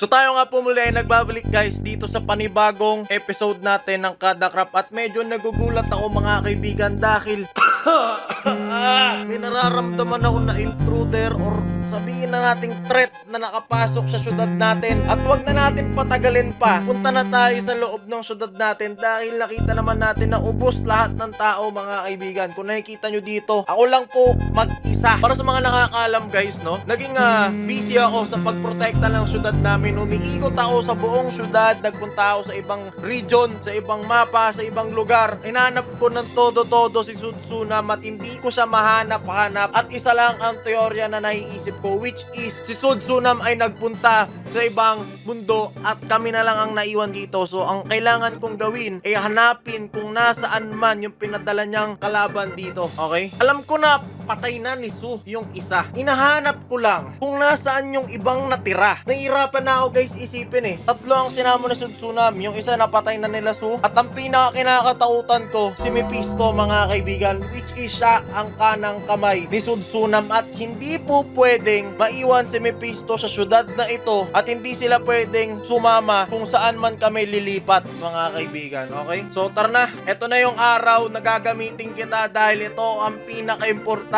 So tayo nga po muli ay nagbabalik guys dito sa panibagong episode natin ng Kada Crap at medyo nagugulat ako mga kaibigan dahil may nararamdaman ako na intruder or sabihin na nating threat na nakapasok sa syudad natin at wag na natin patagalin pa. Punta na tayo sa loob ng syudad natin dahil nakita naman natin na ubos lahat ng tao mga kaibigan. Kung nakikita nyo dito, ako lang po mag-isa. Para sa mga nakakaalam guys, no? Naging ah, busy ako sa pagprotekta ng syudad namin. Umiikot ako sa buong syudad, nagpunta ako sa ibang region, sa ibang mapa, sa ibang lugar. Hinanap ko ng todo-todo si Sudsunam at hindi ko siya mahanap-hanap. At isa lang ang teorya na naiisip ko which is si Sudsunam ay nagpunta sa ibang mundo at kami na lang ang naiwan dito. So ang kailangan kong gawin ay hanapin kung nasaan man yung pinadala niyang kalaban dito. Okay? Alam ko na patay na ni Su yung isa. Inahanap ko lang kung nasaan yung ibang natira. Nahihirapan na ako guys isipin eh. Tatlo ang sinamo ni Sudsunam. Yung isa napatay na nila Su. At ang pinaka kinakatakutan ko si Mephisto mga kaibigan which is siya ang kanang kamay ni Sudsunam at hindi po pwedeng maiwan si Mephisto sa syudad na ito at hindi sila pwedeng sumama kung saan man kami lilipat mga kaibigan. Okay? So tara na. Ito na yung araw na gagamitin kita dahil ito ang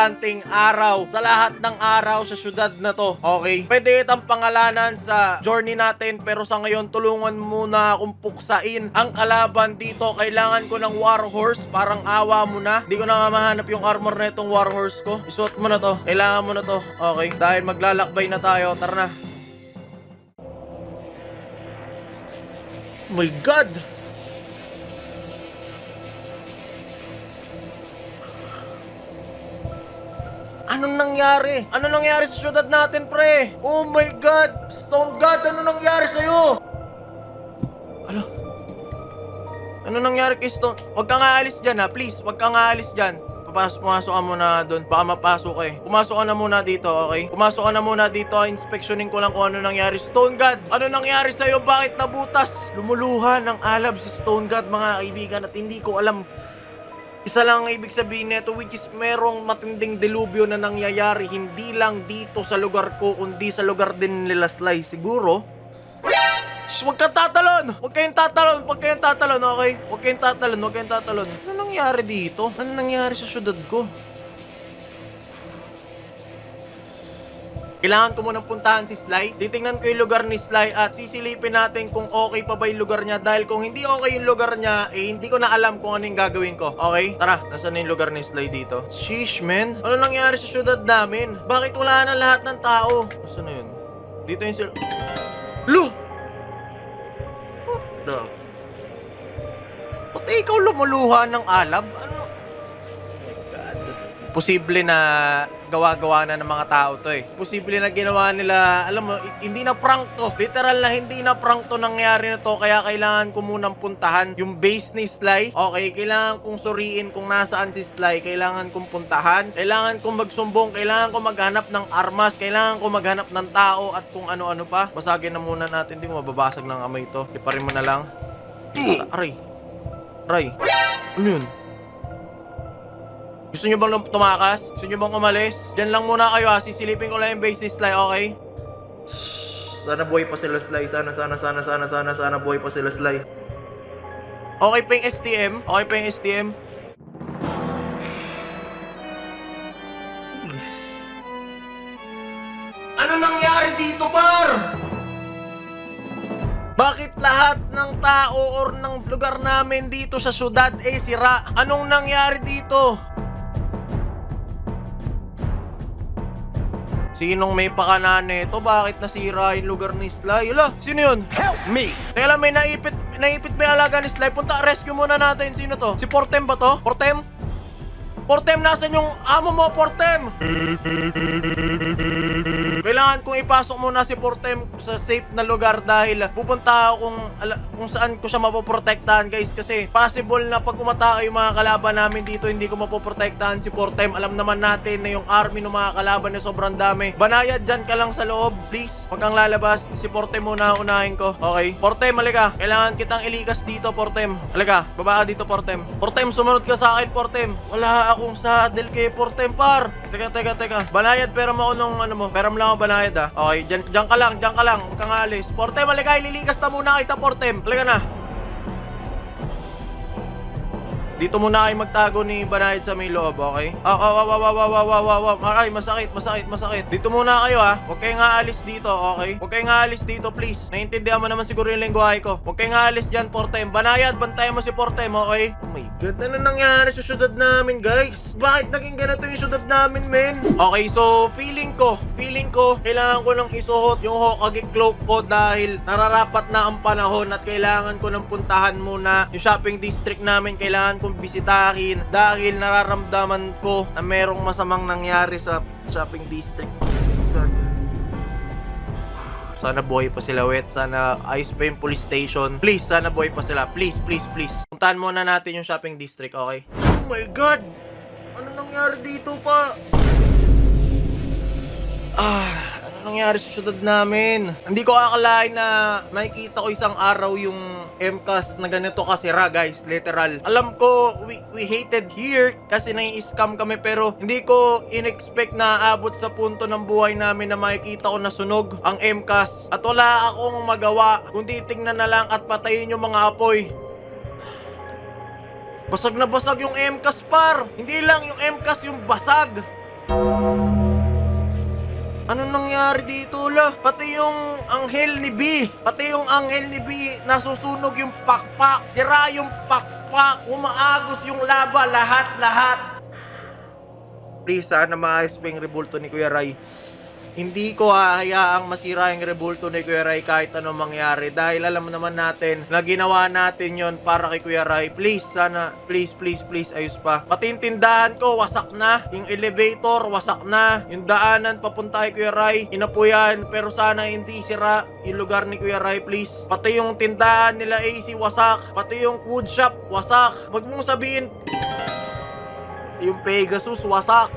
pinaka-importanting araw sa lahat ng araw sa syudad na to. Okay? Pwede itang pangalanan sa journey natin pero sa ngayon tulungan muna akong puksain ang kalaban dito. Kailangan ko ng war horse. Parang awa mo na. Hindi ko na nga mahanap yung armor na itong war horse ko. Isuot mo na to. Kailangan mo na to. Okay? Dahil maglalakbay na tayo. Tara na. my God! Anong nangyari? Ano nangyari sa syudad natin, pre? Oh my God! Stone God, ano nangyari sa'yo? Ano? Ano nangyari kay Stone? Huwag kang aalis dyan ha, please. Huwag kang aalis dyan. Papasok, pumasok ka muna doon. Baka mapasok ka eh. Pumasok ka na muna dito, okay? Pumasok ka na muna dito. Inspeksyonin ko lang kung ano nangyari. Stone God, ano nangyari sa'yo? Bakit nabutas? Lumuluha ng alab si Stone God, mga kaibigan. At hindi ko alam isa lang ang ibig sabihin nito which is merong matinding delubyo na nangyayari hindi lang dito sa lugar ko kundi sa lugar din nila Sly siguro. Shh, huwag kang tatalon! Huwag kayong tatalon! Huwag kayong tatalon, okay? Huwag kayong tatalon, huwag kayong tatalon. Ano nangyari dito? Ano nangyari sa syudad ko? Kailangan ko munang puntahan si Sly. Titingnan ko yung lugar ni Sly at sisilipin natin kung okay pa ba yung lugar niya. Dahil kung hindi okay yung lugar niya, eh hindi ko na alam kung ano yung gagawin ko. Okay? Tara, nasaan na yung lugar ni Sly dito? Sheesh, man. Ano nangyari sa syudad namin? Bakit wala na lahat ng tao? Saan na yun? Dito yung sil... Lu! What the... Ba't ikaw lumuluha ng alab? Ano? Oh my God. Posible na gawa-gawa na ng mga tao to eh. Posible na ginawa nila, alam mo, hindi na prank to. Literal na hindi na prank to nangyari na to. Kaya kailangan ko munang puntahan yung base ni Sly. Okay, kailangan kong suriin kung nasaan si Sly. Kailangan kong puntahan. Kailangan kong magsumbong. Kailangan kong maghanap ng armas. Kailangan kong maghanap ng tao at kung ano-ano pa. Basagin na muna natin. Hindi ko mababasag ng amay to. Liparin mo na lang. Aray. Aray. Ano yun? Gusto nyo bang tumakas? Gusto nyo bang umalis? Diyan lang muna kayo ha. Sisilipin ko lang yung base ni Sly, okay? Sana buhay pa sila Sly. Sana, sana, sana, sana, sana, sana buhay pa sila Sly. Okay pa yung STM? Okay pa yung STM? Ano nangyari dito, par? Bakit lahat ng tao or ng lugar namin dito sa syudad eh sira? Anong nangyari dito? Sinong may pakanan nito? Bakit nasira yung lugar ni Sly? Hala, sino yun? Help me! Teka lang, may naipit, naipit may alaga ni Sly. Punta, rescue muna natin. Sino to? Si Portem ba to? Portem? Portem, nasan yung amo mo, Portem? Kailangan kong ipasok muna si Portem sa safe na lugar dahil pupunta ako kung, ala, kung saan ko siya mapoprotektahan guys kasi possible na pag umatake yung mga kalaban namin dito hindi ko mapoprotektahan si Portem. Alam naman natin na yung army ng mga kalaban na sobrang dami. Banayad dyan ka lang sa loob, please. Huwag kang lalabas. Si Portem muna unahin ko. Okay? Portem, halika. Kailangan kitang ilikas dito, Portem. Halika, baba dito, Portem. Portem, sumunod ka sa akin, Portem. Wala akong saddle kay Portem, par. Teka, teka, teka. Banayad, pero mo nung ano mo. Pero mo lang ako banayad, ah. Okay, dyan, dyan ka lang, dyan ka lang. Huwag kang alis. Portem, maligay, lilikas na muna kita, Portem. Halika na. Dito muna kayo magtago ni Banayad sa may loob, okay? Aw, aw, aw, aw, aw, aw, aw, aw, aw, aw. Ay, masakit, masakit, masakit. Dito muna kayo, ha? Huwag kayong aalis dito, okay? Huwag kayong aalis dito, please. Naintindihan mo naman siguro yung lingwahe ko. Huwag kayong aalis dyan, Portem. Banayad, bantayan mo si Portem, okay? Oh my God, ano nangyari sa syudad namin, guys? Bakit naging ganito yung syudad namin, men? Okay, so, feeling ko, feeling ko, kailangan ko nang isuot yung Hokage cloak ko dahil nararapat na ang panahon at kailangan ko nang puntahan muna yung shopping district namin. Kailangan bisitahin dahil nararamdaman ko na merong masamang nangyari sa shopping district. Sana buhay pa sila, Wet. Sana ayos pa yung police station. Please, sana buhay pa sila. Please, please, please. Puntahan muna natin yung shopping district, okay? Oh my God! Ano nangyari dito pa? Ah, nangyari sa syudad namin? Hindi ko akalain na makikita ko isang araw yung MCAS na ganito kasira, guys. Literal. Alam ko, we, we hated here kasi nai-scam kami pero hindi ko in-expect na abot sa punto ng buhay namin na makikita ko na sunog ang MCAS. At wala akong magawa kundi tingnan na lang at patayin yung mga apoy. Basag na basag yung MCAS par. Hindi lang yung MCAS yung basag. Ano nangyari dito la? Pati yung anghel ni B. Pati yung anghel ni B nasusunog yung pakpak. Sira yung pakpak. Umaagos yung lava. Lahat, lahat. Please, sana maayos pa yung rebulto ni Kuya Ray. Hindi ko hahayaang masira yung rebulto ni Kuya Ray kahit anong mangyari dahil alam naman natin na ginawa natin yon para kay Kuya Ray. Please, sana, please, please, please, ayos pa. Pati ko, wasak na. Yung elevator, wasak na. Yung daanan papunta kay Kuya Ray, inapuyan. Pero sana hindi sira yung lugar ni Kuya Ray, please. Pati yung tindahan nila AC, wasak. Pati yung food shop, wasak. Wag mong sabihin, yung Pegasus, wasak.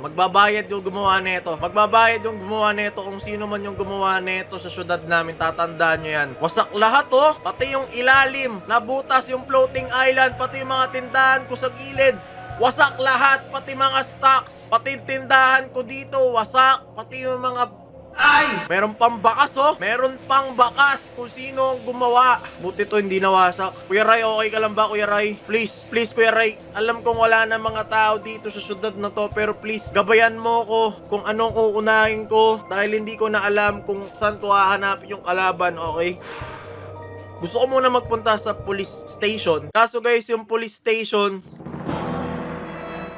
Magbabayad yung gumawa nito. Magbabayad yung gumawa nito kung sino man yung gumawa nito sa syudad namin. Tatandaan nyo yan. Wasak lahat oh. Pati yung ilalim. Nabutas yung floating island. Pati yung mga tindahan ko sa gilid. Wasak lahat. Pati mga stocks. Pati tindahan ko dito. Wasak. Pati yung mga ay! Meron pang bakas oh. Meron pang bakas kung sino ang gumawa. Buti to hindi nawasak. Kuya Ray, okay ka lang ba Kuya Ray? Please, please Kuya Ray. Alam kong wala na mga tao dito sa syudad na to. Pero please, gabayan mo ko kung anong uunahin ko. Dahil hindi ko na alam kung saan ko hahanapin yung kalaban, okay? Gusto ko muna magpunta sa police station. Kaso guys, yung police station,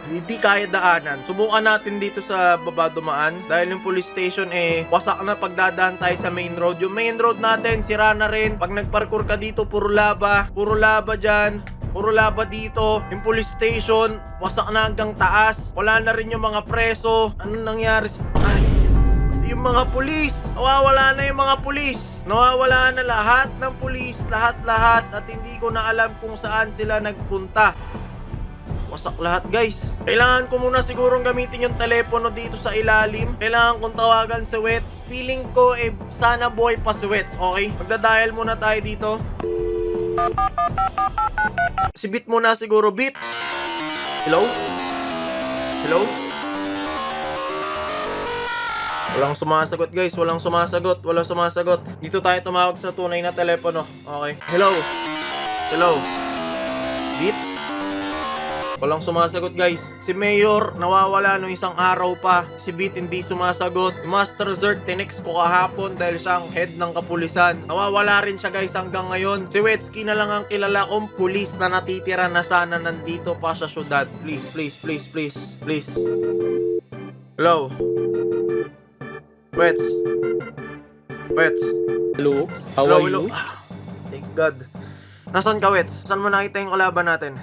hindi kaya daanan. Subukan natin dito sa baba dumaan dahil yung police station eh wasak na pagdadaan tayo sa main road. Yung main road natin sira na rin. Pag nagparkour ka dito puro laba, puro laba diyan. Puro laba dito. Yung police station wasak na hanggang taas. Wala na rin yung mga preso. Ano nangyari? Ay, yung mga pulis. Nawawala na yung mga pulis. Nawawala na lahat ng pulis, lahat-lahat at hindi ko na alam kung saan sila nagpunta. Wasak lahat guys. Kailangan ko muna sigurong gamitin yung telepono dito sa ilalim. Kailangan kong tawagan si Wets. Feeling ko eh sana boy pa si Wets, okay? Magda-dial muna tayo dito. Si Bit muna siguro, Bit. Hello? Hello? Walang sumasagot guys, walang sumasagot, walang sumasagot. Dito tayo tumawag sa tunay na telepono. Okay. Hello? Hello? Bit? Walang sumasagot guys. Si Mayor nawawala nung isang araw pa. Si Beat hindi sumasagot. Master Zerg tinext ko kahapon dahil siya ang head ng kapulisan. Nawawala rin siya guys hanggang ngayon. Si Wetsky na lang ang kilala kong pulis na natitira na sana nandito pa sa syudad. Please, please, please, please, please. Hello? Wets? Wets? Hello, how Hello, are hello. you? Ah, Thank God. Nasaan ka, Wets? Saan mo nakita yung kalaban natin?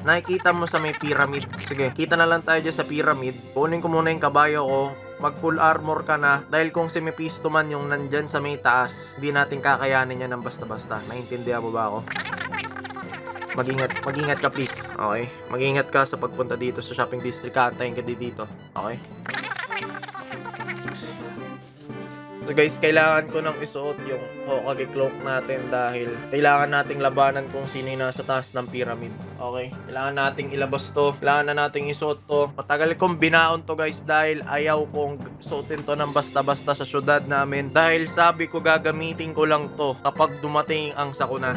Nakikita mo sa may pyramid. Sige, kita na lang tayo dyan sa pyramid. Kunin ko muna yung kabayo ko. Mag full armor ka na. Dahil kung si Mephisto man yung nandyan sa may taas, hindi natin kakayanin yan ng basta-basta. Naintindihan mo ba ako? Mag-ingat, mag-ingat ka please. Okay? Mag-ingat ka sa pagpunta dito sa shopping district. Kaantayin ka di dito. Okay? So guys, kailangan ko nang isuot yung Hokage cloak natin dahil kailangan nating labanan kung sino yung nasa taas ng pyramid. Okay? Kailangan nating ilabas to. Kailangan na nating isuot to. Matagal kong binaon to guys dahil ayaw kong suotin to ng basta-basta sa syudad namin. Dahil sabi ko gagamitin ko lang to kapag dumating ang sakuna.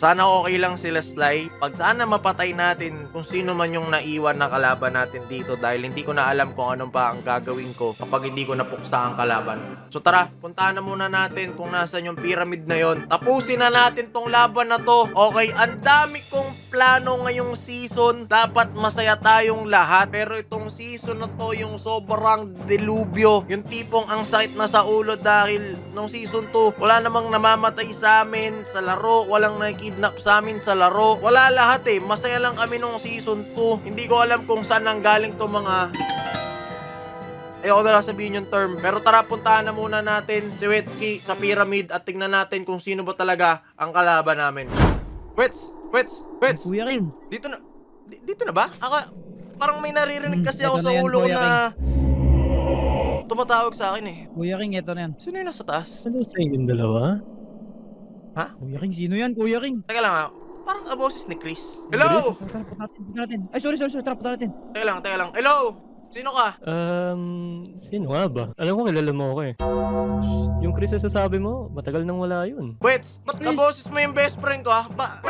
Sana okay lang sila Sly. Pag sana mapatay natin kung sino man yung naiwan na kalaban natin dito dahil hindi ko na alam kung anong pa ang gagawin ko kapag hindi ko napuksa ang kalaban. So tara, puntahan na muna natin kung nasan yung pyramid na yon. Tapusin na natin tong laban na to. Okay, ang dami kong plano ngayong season. Dapat masaya tayong lahat. Pero itong season na to yung sobrang delubyo. Yung tipong ang sakit na sa ulo dahil nung season 2, wala namang namamatay sa amin sa laro. Walang nakikidnap sa amin sa laro. Wala lahat eh. Masaya lang kami nung season 2. Hindi ko alam kung saan nang galing to mga Ayoko na lang sabihin yung term. Pero tara, puntahan na muna natin si Wetsky sa pyramid at tingnan natin kung sino ba talaga ang kalaban namin. Wets! Wets! Wets! Kuya Kim. Dito na... di- Dito na ba? Aka, parang may naririnig Hmm, kasi ako sa na yan, ulo ko Kuya na... Tumatawag sa akin eh. Kuya King, eto na yan. Sino yung nasa taas? Ano sa inyong dalawa? Kuya King, sino yan? Kuya King. Teka lang ha. Parang kaboses ni Chris. Hello! Tara, tara, punta natin, punta natin. Ay, sorry, sorry, sorry. Tara, punta natin. Teka lang, teka lang. Hello! Sino ka? Um, sino nga ba? Alam ko kilala mo ako eh. Yung Chris na sasabi mo, matagal nang wala yun. Wets, ba't Chris. kaboses mo yung best friend ko ha? Ba...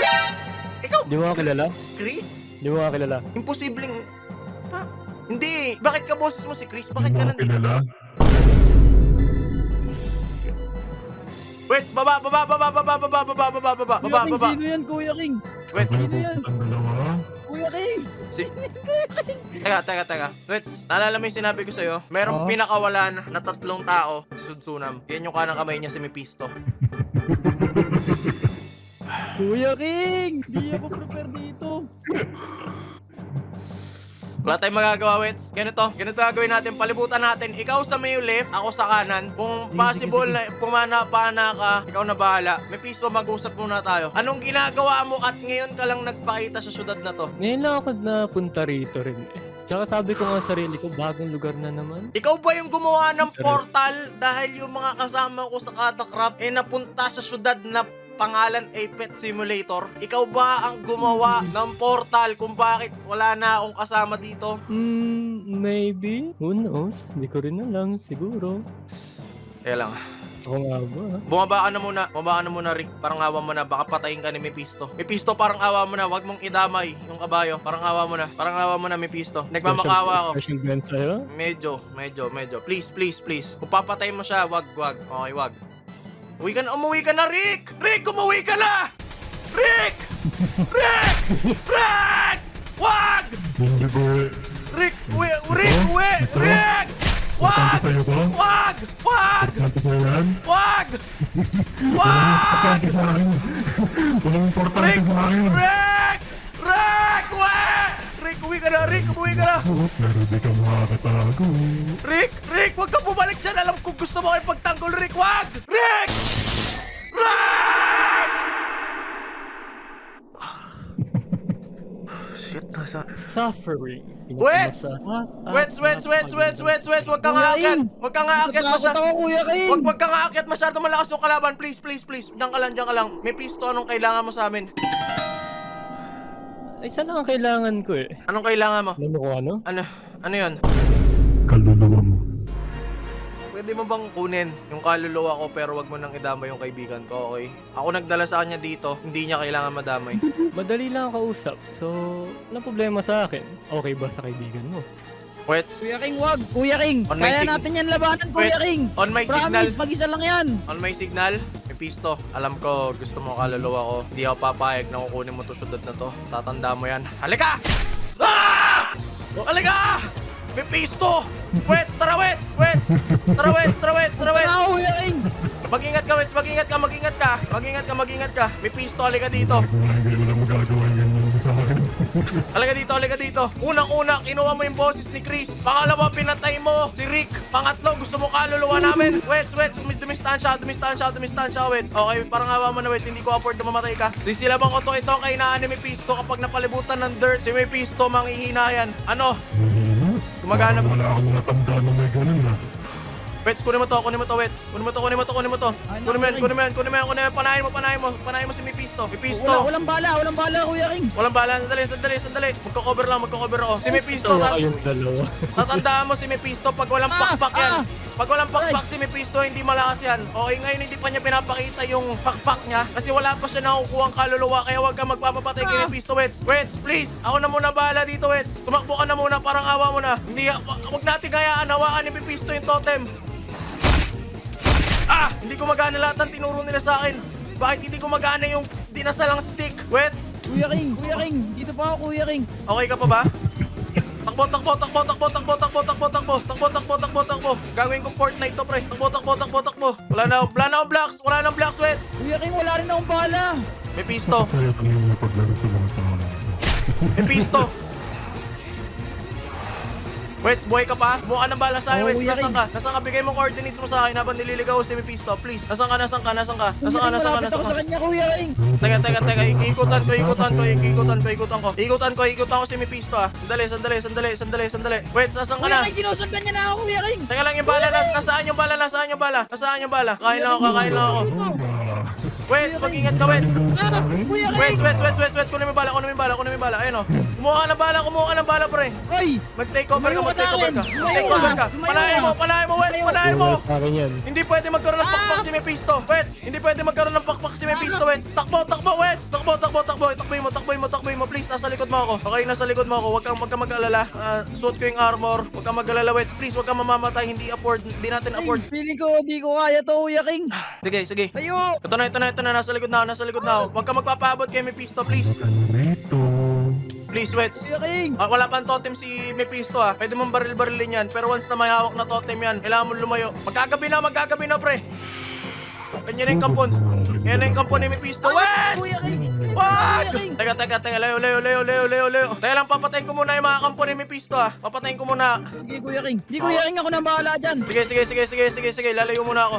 Ikaw, Di mo nga kilala? Chris? Di mo nga kilala? Imposibleng... Ha? Hindi. Bakit ka boses mo si Chris? Bakit ka nandito? Wait, baba, baba, baba, baba, baba, baba, baba, baba, Kuya baba, King, baba. sino yan? Kuya King. Wait, Sino yan? Kuya King. teka, teka, teka. Wait, naalala mo yung sinabi ko sa'yo? Merong Oo. pinakawalan na tatlong tao sa Sudsunam. Yan yung kanang kamay niya si Mephisto. Kuya King. Hindi ako prepare dito. Wala tayong magagawa, Wets. Ganito, ganito gagawin natin. Palibutan natin. Ikaw sa may left, ako sa kanan. Kung possible na pumana-pana ka, ikaw na bahala. May piso, mag-usap muna tayo. Anong ginagawa mo at ngayon ka lang nagpakita sa syudad na to? Ngayon lang ako napunta rito rin eh. Tsaka sabi ko nga sa sarili ko, bagong lugar na naman. Ikaw ba yung gumawa ng portal dahil yung mga kasama ko sa Katacraft eh napunta sa syudad na pangalan ay Pet Simulator? Ikaw ba ang gumawa ng portal kung bakit wala na akong kasama dito? Hmm, maybe? Who knows? Hindi ko rin alam, siguro. Kaya lang. Ako nga ba? Bumaba ka na muna. Bumaba ka na muna, Rick. Parang awa mo na. Baka patayin ka ni Mephisto. Mephisto, parang awa mo na. Huwag mong idamay yung kabayo. Parang awa mo na. Parang awa mo na, Mephisto. Nagmamakawa ako. Special band sa'yo? Medyo, medyo, medyo. Please, please, please. Kung papatayin mo siya, wag, wag. Okay, wag. Uwi ka na, umuwi ka na, Rick! Rick, umuwi ka na! Rick! Rick! Rick! Wag! Hindi ba Rick, uwi, Rick, uwi! Rick! Wag! sa'yo? Wag! Wag! Wag! Wag! Importante sa akin. Walang importante Rick! sa akin. Rick! Rick! Uwi! Rick, uwi ka na! Rick, umuwi ka na! Oh, pero di ka makakatago. Rick! Rick! Huwag ka bumalik dyan! Alam ko gusto mo kayo pagtanggol, Rick! Wag! Rick! Shit, nasa... Suffering. Ah, Wets, wets, wets, wets, wets, wets! Huwag kang aakyat! Huwag kang aakyat masyado! ako, Kuya King. Huwag, huwag kang aakyat masyado malakas yung kalaban! Please, please, please! Diyan ka lang, diyan ka lang! May pisto, anong kailangan mo sa amin? Ay, sana ang kailangan ko eh. Anong kailangan mo? Mo kung ano? Ano? Ano yun? Kaluluwa. Pwede mo bang kunin yung kaluluwa ko pero wag mo nang idamay yung kaibigan ko, okay? Ako nagdala sa kanya dito, hindi niya kailangan madamay. Madali lang ang kausap, so walang problema sa akin. Okay ba sa kaibigan mo? Wets, Kuya King, wag. Kuya King. On my Kaya sig- natin yan labanan, Kuya Wait. King. on my signal, Promise, mag-isa lang yan. on my signal, may pisto. Alam ko, gusto mo kaluluwa ko. Hindi ako papayag na kukunin mo to syudad na to. Tatanda mo yan. Halika! Ah! Halika! May pisto! Wets, tara Wets! Wets! Tara Wets, tara Wets, tara Wets! Mag-ingat ka Wets, mag-ingat ka, mag-ingat ka! Mag-ingat ka, mag-ingat ka! May pisto, halika dito! Magagawa, wala magagawa yan yung sa akin. Halika dito, halika dito. Unang-una, kinuha mo yung boses ni Chris. Pangalawa, pinatay mo si Rick. Pangatlo, gusto mo kaluluwa namin. Wets, Wets, dumis- dumistansya, dumistansya, dumistansya, Wets. Okay, parang hawa mo na, Wets. Hindi ko afford na mamatay ka. Si sila bang oto ito ang kainaan ni Mephisto kapag napalibutan ng dirt. Si Mephisto, manghihina yan. Ano? Gumagana. Wala akong natanda na may ganun ah. Wets, kunin mo to, kunin mo to, Wets. Kunin mo to, kunin mo to, kunin mo to. Ano, Kunin mo yan, kunin mo yan, kunin mo yan, kunin mo yan. Panahin mo, panahin mo. Panahin mo si Mephisto. Wala, Mephisto. walang bala, walang bala, Kuya King. Walang bala, sandali, sandali, sandali. Magko-cover lang, magko-cover ako. Si Mephisto, Tawa ta- kayong dalawa. tatandaan mo si Mephisto pag walang Ah, pakpak yan. ah. Pag walang pakpak si Mephisto, hindi malakas yan. Okay, ngayon hindi pa niya pinapakita yung pakpak niya kasi wala pa siya nakukuha ang kaluluwa kaya huwag kang magpapapatay kay Ah. Mephisto, Wets. Wets, please. Ako na muna bahala dito, Wets. Tumakbo ka na muna, parang awa mo na. Hindi, wag natin hayaan hawakan ni Mephisto yung totem. Ah! Hindi gumagana lahat ng tinuro nila sa akin. Bakit hindi gumagana yung dinasalang stick? Wets, Kuya King, Kuya King. Dito pa ako, Kuya King. okay ka pa ba? Takbo, takbo, takbo, takbo, takbo, takbo, takbo, takbo, takbo, takbo, takbo, takbo. Gagawin ko Fortnite to, pre. Takbo, takbo, takbo, takbo. Wala na, wala na akong blocks, wala na akong blocks, Wets. Kuya King, wala rin akong bala. May pisto, Masaya pa yung paglaro sa mga tao. may pisto. Wets, buhay ka pa? Mukha ng bala sa akin. Kuya Nasaan King. ka? Nasaan ka? Bigay mo coordinates mo sa akin habang nililigaw si Mephisto, please. Nasaan ka? Nasaan ka? Nasaan ka? Kuya Nasaan ka? Nasaan ka? Nasaan ka? sa kanya, Kuya King. Teka, teka, teka, ikutan ko, ikutan ko, ikutan ko, ikutan ko. Ikutan ko, ikutan ko si Mephisto ah. Sandali, sandali, sandali, sandali, sandali. Wait, nasaan ka Kuya na? King, sinusundan niya na ako, Kuya King. Teka lang yung bala, nas nasaan yung bala, nasaan yung bala? Nasaan yung bala? Kain lang ako, lang ako. Wait, mag-ingat ka, wait. Ah, Kuya Wait, King. wait, wait, wait, wait, kunin mo yung bala, kunin mo yung bala, kunin mo yung bala. Ayun oh. Kumuha ka ng bala, kumuha ka ng bala, pre. Hoy, Mag-take over ka, Lumayo ka mag-take sa over akin. ka. Lumayo Take over ka. ka. Lumayo mo, panahin mo, wait, Lumayo. panahin mo. Sa akin yan. Hindi pwede magkaroon ng Ah! pakpak si Mephisto. Wet! Hindi pwede magkaroon ng pakpak si Mephisto, Wet! Takbo, takbo, Wet! Takbo, takbo, takbo. Takboy mo, takboy mo, takboy mo. Please, nasa likod mo ako. Okay, nasa likod mo ako. Huwag kang, huwag kang mag-alala. Ah, suot ko yung armor. Huwag kang mag-alala, Wet. Please, huwag kang mamamatay. Hindi afford. Hindi natin afford. feeling ko, di ko kaya to, Kuya King. Sige, sige. Tayo. Ito na, ito na, ito na. Nasa likod na ako, nasa likod na ako. Huwag kang magpapaabot kay Mephisto, please. Rito. Please, Wet. Kuya King. Ah, wala pang totem si Mephisto ah. Pwede mong baril-barilin yan. Pero once na may hawak na totem yan, kailangan mo lumayo. Magkagabi na, magkagabi na, pre. Ganyan na yung kampon. Yan na yung kampon ni Mephisto. Wait! Kuya King. King. Teka, teka, teka. Leo, Leo, Leo, Leo, Leo, Leo. Teka lang, papatayin ko muna yung mga kampon ni Mephisto ah. Papatayin ko muna. Sige, Kuya King. Di Kuya King ako nang bahala dyan. Sige, sige, sige, sige, sige, sige. Lalayo muna ako.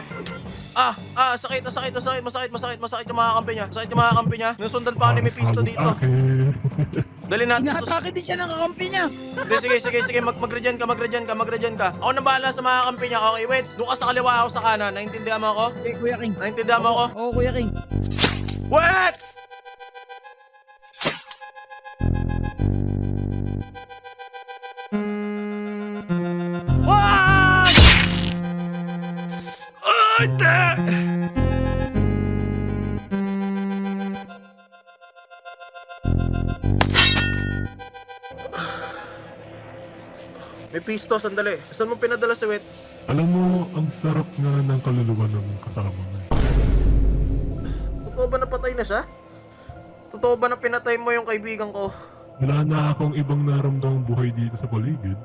Ah, ah, sakit, ah, sakit, ah, sakit, masakit, masakit, masakit yung mga kampi niya. Masakit yung mga kampi niya. Nasundan pa ni Mephisto dito. Dali natin. Inatake din siya ng kakampi niya. Hindi, sige, sige, sige, mag mag-regen ka, mag-regen ka, mag-regen ka. Ako nang bahala sa mga kampi niya. Okay, wait. Doon ka sa kaliwa ako sa kanan. Naintindihan mo ako? Okay, Kuya King. Naintindihan mo ako? Oo, Kuya King. Wait! What? Hindi! May pisto, sandali. Saan mo pinadala si Wets? Alam mo, ang sarap nga ng kaluluwa ng kasama mo. Totoo ba napatay na siya? Totoo ba na pinatay mo yung kaibigan ko? Wala na akong ibang naramdamang buhay dito sa paligid.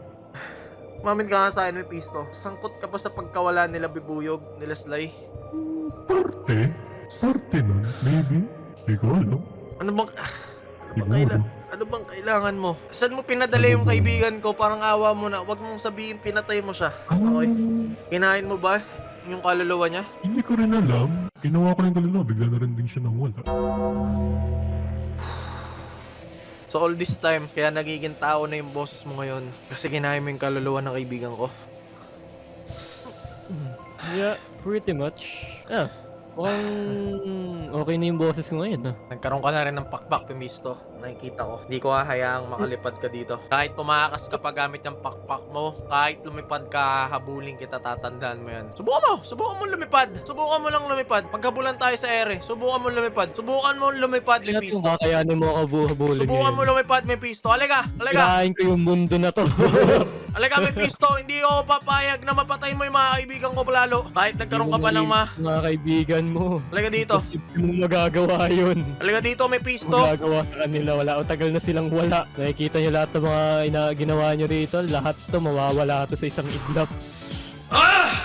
Mamin ka nga sa akin, may pisto. Sangkot ka pa sa pagkawala nila Bibuyog, nila Sly. Parte? Parte nun, maybe. Hindi ko alam. Ano bang... Ano bang, kaila, ano bang kailangan mo? Saan mo pinadala yung kaibigan ko? Parang awa mo na. Huwag mong sabihin pinatay mo siya. Ah, Okay. Kinain mo ba yung kaluluwa niya? Hindi ko rin alam. Ginawa ko yung kaluluwa, bigla na rin din siya nang wala. So all this time, kaya nagiging tao na yung boses mo ngayon. Kasi kinain mo yung kaluluwa ng kaibigan ko. Yeah, pretty much. Ah, mukhang okay na yung boses ko ngayon ah. Nagkaroon ka na rin ng pakpak, Pimisto. Nakikita ko. Hindi ko hahayaang makalipad ka dito. Kahit tumakas ka pa gamit yung pakpak mo, kahit lumipad ka, habulin kita, tatandaan mo yan. Subukan mo! Subukan mo lumipad! Subukan mo lang lumipad. Pagkabulan tayo sa ere, subukan mo lumipad. Subukan mo lumipad, kung Mephisto. kakayanin mo ako buhabulin Subukan mo lumipad, Mephisto. Halika! Halika! Kirain ko yung mundo na to. Halika, Mephisto. Hindi ako papayag na mapatay mo yung mga kaibigan ko lalo. Kahit nagkaroon ka pa ng ma... Mga kaibigan mo. Halika dito. Posible mong magagawa yun. Halika dito, Mephisto. Magagawa sa kanila. Wala. O tagal na silang wala. Nakikita nyo lahat ng mga ina- ginawa nyo rito. Lahat to mawawala to sa isang iglap. Halika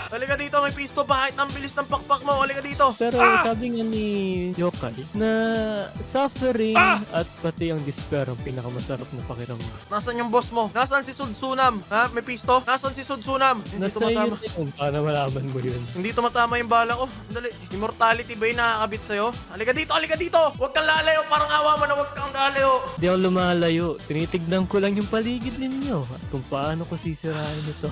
dito, may pisto. Bakit ang bilis ng pakpak mo? Halika dito. Pero Ah! sabi nga ni Yokai na suffering Ah! at pati ang despair ang pinakamasarap na pakiramdam. Nasaan yung boss mo? Nasaan si Sudsunam? Ha? May pisto? Nasaan si Sudsunam? Hindi Nasa tumatama. yun. Paano malaman mo yun? Hindi tumatama yung bala ko. Dali. Immortality ba yung nakakabit sa'yo? Halika dito, halika dito! Huwag kang lalayo. Parang awa mo na huwag kang lalayo. Hindi ako lumalayo. Tinitignan ko lang yung paligid ninyo at kung paano ko sisirain ito.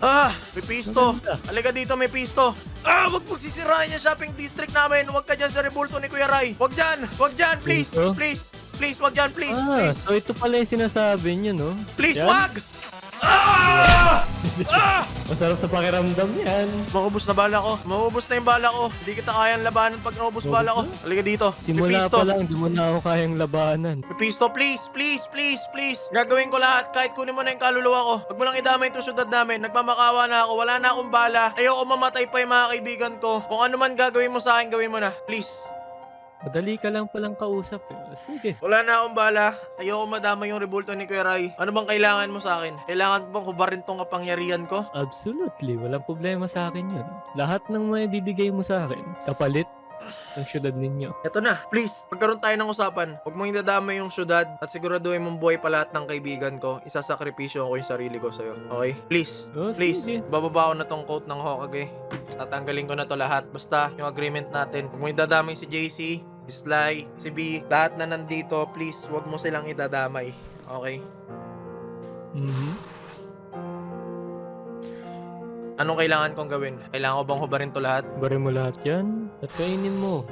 Ah, may pisto. Maganda. Halika dito, may pisto. Ah, wag mong sisirain yung shopping district namin. Huwag ka dyan sa rebulto ni Kuya Ray. Huwag dyan, huwag dyan, please, Pisto? please. Please, wag dyan, please, ah, please. so ito pala yung sinasabi niyo, no? Please, Yan. wag! Ah! Masarap sa pakiramdam yan. Maubos na bala ko. Maubos na yung bala ko. Hindi kita kayang labanan pag naubos Maubos bala ko. na? Halika dito. Simula Pipisto. pa lang, di mo na ako kayang labanan. Pipisto, please, please, please, please. Gagawin ko lahat kahit kunin mo na yung kaluluwa ko. Huwag mo lang idamay itong syudad namin. Nagmamakawa na ako. Wala na akong bala. Ayoko mamatay pa yung mga kaibigan ko. Kung ano man gagawin mo sa akin, gawin mo na. Please. Madali ka lang palang kausap eh. Sige. Wala na akong bala. Ayoko madama yung rebulto ni Kuya Ray. Ano bang kailangan mo sa akin? Kailangan ko bang kubarin tong kapangyarihan ko? Absolutely. Walang problema sa akin yun. Lahat ng may bibigay mo sa akin, kapalit ng syudad ninyo. Eto na, please, magkaroon tayo ng usapan. Huwag mong idadama yung syudad at siguraduhin mong buhay pa lahat ng kaibigan ko. Isasakripisyo ko yung sarili ko sa'yo. Okay? Please. Oh, Please, sige. bababa ko na tong quote ng Hokage. Tatanggalin ko na to lahat. Basta, yung agreement natin. Huwag mo idadamay si JC, si Sly, si B, lahat na nandito, please, huwag mo silang idadamay. Okay? Mhm. Anong kailangan kong gawin? Kailangan ko bang hubarin to lahat? Barin mo lahat yan at kainin mo.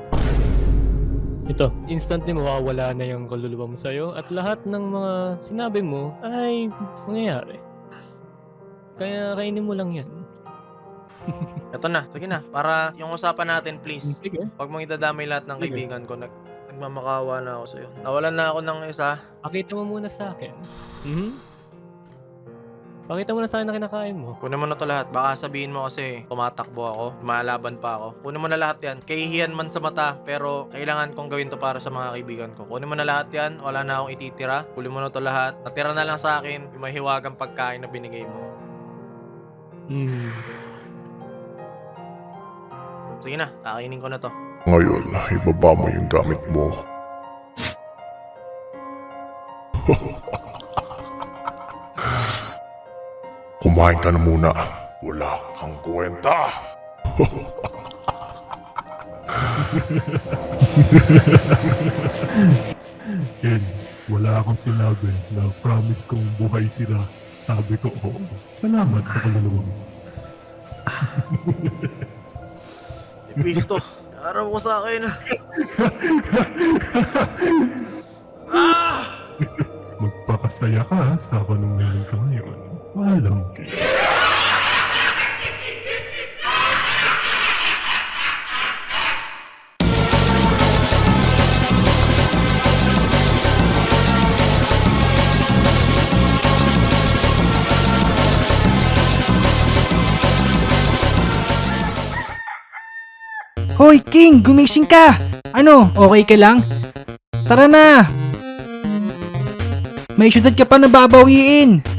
Ito, instantly mawawala na yung kaluluwa mo sa'yo at lahat ng mga sinabi mo ay mangyayari. Kaya kainin mo lang yan. Ito na, sige na. Para yung usapan natin, please. Sige. Huwag mong idadamay lahat ng Sige. kaibigan ko. Nag nagmamakawa na ako sa'yo. Nawalan na ako ng isa. Pakita mo muna sa akin. Mhm. Pakita mo na sa akin na kinakain mo. Kunin mo na to lahat. Baka sabihin mo kasi tumatakbo ako. Lumalaban pa ako. Kunin mo na lahat yan. Kahihiyan man sa mata. Pero kailangan kong gawin to para sa mga kaibigan ko. Kunin mo na lahat yan. Wala na akong ititira. Kunin mo na to lahat. Natira na lang sa akin yung mahiwagang pagkain na binigay mo. Hmm. Sige na, kakainin ko na to. Ngayon, ibaba mo yung gamit mo. Kumain ka na muna. Wala kang kwenta. Ken, wala akong sinabi na promise kong buhay sila. Sabi ko, oo. Salamat sa kaluluwa mo. Ipisto. Araw ko sa akin. ah! Magpakasaya ka sa kung anong meron ka ngayon. Ken. Hoy, King! Gumising ka! Ano, okay ka lang? Tara na! May syudad ka pa na babawiin!